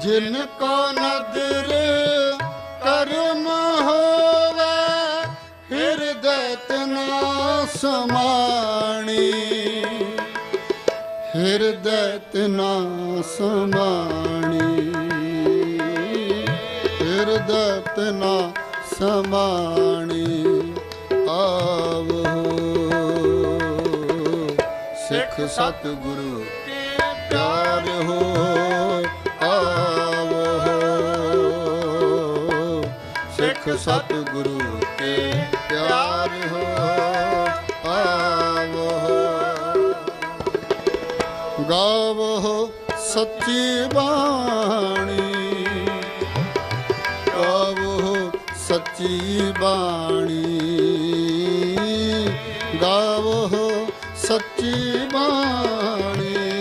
ਜਿਨ ਕੋ ਨਦਰ ਕਰਮ ਹੋਵੇ, ਹਿਰਦੈ ਤਨਾ ਸਮਾਣੀ। ਹਿਰਦੈ ਤਨਾ ਸਮਾਣੀ। ਹਿਰਦੈ ਤਨਾ ਸਮਾਣੀ। ਆਵੋ। ਸਿੱਖ ਸਤਿਗੁਰੂ ਸਿੱਖ ਸਤਿਗੁਰੂ ਕੇ ਪਿਆਰ ਹੋ, ਆਵੋ ਗਾਵੋ ਸੱਚੀ ਬਾਣੀ। ਗਾਵੋ ਸੱਚੀ ਬਾਣੀ। ਗਾਵੋ ਸੱਚੀ ਬਾਣੀ।